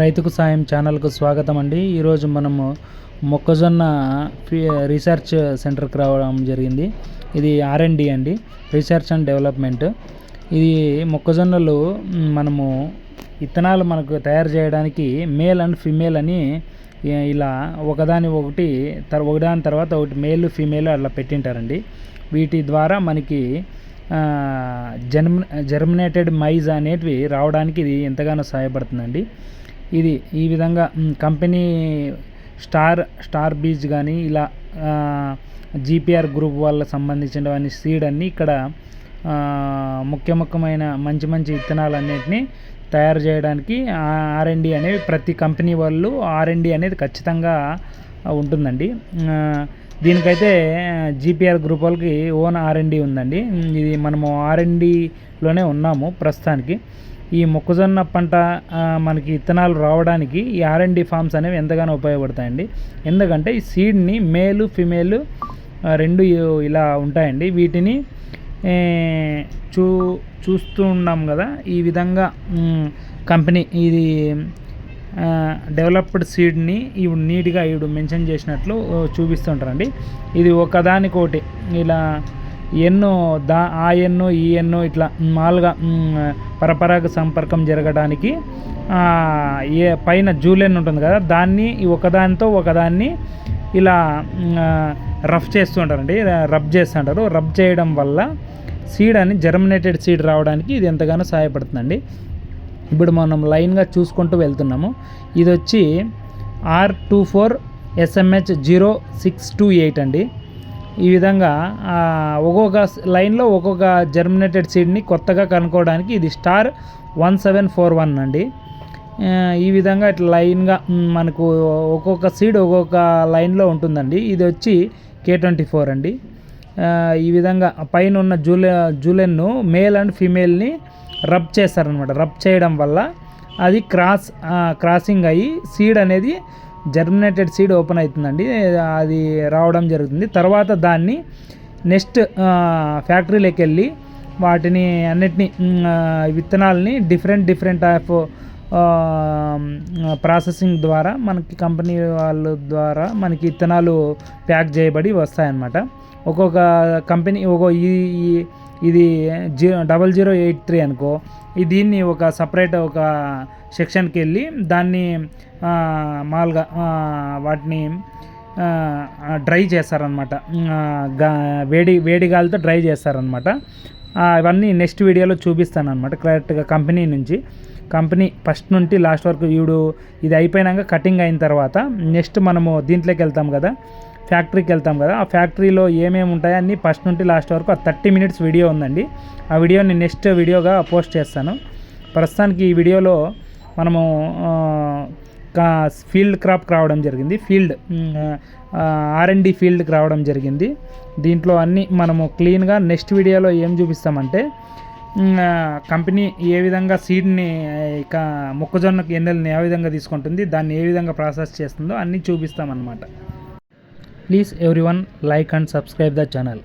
రైతుకు సాయం ఛానల్కు స్వాగతం అండి ఈరోజు మనము మొక్కజొన్న రీసెర్చ్ సెంటర్కి రావడం జరిగింది ఇది ఆర్ఎండి అండి రీసెర్చ్ అండ్ డెవలప్మెంట్ ఇది మొక్కజొన్నలు మనము ఇత్తనాలు మనకు తయారు చేయడానికి మేల్ అండ్ ఫిమేల్ అని ఇలా ఒకదాని ఒకటి ఒకదాని తర్వాత ఒకటి మేలు ఫిమేల్ అలా పెట్టింటారండి వీటి ద్వారా మనకి జర్మ్ జర్మినేటెడ్ మైజ్ అనేటివి రావడానికి ఇది ఎంతగానో సహాయపడుతుందండి ఇది ఈ విధంగా కంపెనీ స్టార్ స్టార్ బీజ్ కానీ ఇలా జీపీఆర్ గ్రూప్ వాళ్ళకి సంబంధించినవన్నీ సీడ్ అన్నీ ఇక్కడ ముఖ్య ముఖ్యమైన మంచి మంచి విత్తనాలన్నింటినీ తయారు చేయడానికి ఆర్ఎండి అనేవి ప్రతి కంపెనీ వాళ్ళు ఆర్ఎండి అనేది ఖచ్చితంగా ఉంటుందండి దీనికైతే జిపిఆర్ గ్రూప్ వాళ్ళకి ఓన్ ఆర్ఎండి ఉందండి ఇది మనము ఆర్ఎండిలోనే ఉన్నాము ప్రస్తుతానికి ఈ మొక్కజొన్న పంట మనకి విత్తనాలు రావడానికి ఈ ఆర్ ఫామ్స్ అనేవి ఎంతగానో ఉపయోగపడతాయండి ఎందుకంటే ఈ సీడ్ని మేలు ఫిమేలు రెండు ఇలా ఉంటాయండి వీటిని చూ చూస్తూ ఉన్నాం కదా ఈ విధంగా కంపెనీ ఇది డెవలప్డ్ సీడ్ని ఇవి నీట్గా ఇవి మెన్షన్ చేసినట్లు చూపిస్తుంటారండి ఇది ఒకదానికోటి ఇలా ఎన్నో దా ఆ ఎన్నో ఈ ఎన్నో ఇట్లా మామూలుగా పరపరాగ సంపర్కం జరగడానికి ఏ పైన జూలెన్ ఉంటుంది కదా దాన్ని ఒకదానితో ఒకదాన్ని ఇలా రఫ్ చేస్తుంటారండి రబ్ చేస్తుంటారు రబ్ చేయడం వల్ల సీడ్ అని జర్మినేటెడ్ సీడ్ రావడానికి ఇది ఎంతగానో సహాయపడుతుందండి ఇప్పుడు మనం లైన్గా చూసుకుంటూ వెళ్తున్నాము ఇది వచ్చి R two four SMH zero six two eight అండి ఈ విధంగా ఒక్కొక్క లైన్లో ఒక్కొక్క జర్మినేటెడ్ సీడ్ని కొత్తగా కనుక్కోవడానికి ఇది star one seven four one అండి ఈ విధంగా ఇట్లా లైన్గా మనకు ఒక్కొక్క సీడ్ ఒక్కొక్క లైన్లో ఉంటుందండి ఇది వచ్చి కే ట్వంటీ ఫోర్ అండి ఈ విధంగా పైన ఉన్న జూలె జూలెన్ను మేల్ అండ్ ఫీమేల్ని రబ్ చేస్తారనమాట రబ్ చేయడం వల్ల అది క్రాస్ క్రాసింగ్ అయ్యి సీడ్ అనేది జర్మినేటెడ్ సీడ్ ఓపెన్ అవుతుందండి అది రావడం జరుగుతుంది తర్వాత దాన్ని నెక్స్ట్ ఫ్యాక్టరీలోకి వెళ్ళి వాటిని అన్నిటిని విత్తనాలని డిఫరెంట్ డిఫరెంట్ ఆఫ్ ప్రాసెసింగ్ ద్వారా మనకి కంపెనీ వాళ్ళ ద్వారా మనకి విత్తనాలు ప్యాక్ చేయబడి వస్తాయన్నమాట ఒక్కొక్క కంపెనీ ఒక్కొక్క ఈ ఇది zero double zero eight three అనుకో దీన్ని ఒక సపరేట్ ఒక సెక్షన్కి వెళ్ళి దాన్ని మాల్గా వాటిని డ్రై చేస్తారనమాట వేడి వేడి గాలితో డ్రై చేస్తారనమాట ఇవన్నీ నెక్స్ట్ వీడియోలో చూపిస్తాను అనమాట కరెక్ట్గా కంపెనీ నుంచి కంపెనీ ఫస్ట్ నుండి లాస్ట్ వరకు ఇవిడు ఇది అయిపోయినాక కటింగ్ అయిన తర్వాత నెక్స్ట్ మనము దీంట్లోకి వెళ్తాం కదా ఫ్యాక్టరీకి వెళ్తాం కదా ఆ ఫ్యాక్టరీలో ఏమేమి ఉంటాయో అన్నీ ఫస్ట్ నుండి లాస్ట్ వరకు ఆ థర్టీ మినిట్స్ వీడియో ఉందండి ఆ వీడియోని నెక్స్ట్ వీడియోగా పోస్ట్ చేస్తాను ప్రస్తుతానికి ఈ వీడియోలో మనము ఫీల్డ్ క్రాప్ రావడం జరిగింది ఫీల్డ్ ఆర్ఎండి ఫీల్డ్కి రావడం జరిగింది దీంట్లో అన్నీ మనము క్లీన్గా నెక్స్ట్ వీడియోలో ఏం చూపిస్తామంటే కంపెనీ ఏ విధంగా సీడ్ని ఇక మొక్కజొన్న గిండెల్ని ఏ విధంగా తీసుకుంటుంది దాన్ని ఏ విధంగా ప్రాసెస్ చేస్తుందో అన్నీ చూపిస్తామన్నమాట Please everyone like and subscribe the channel.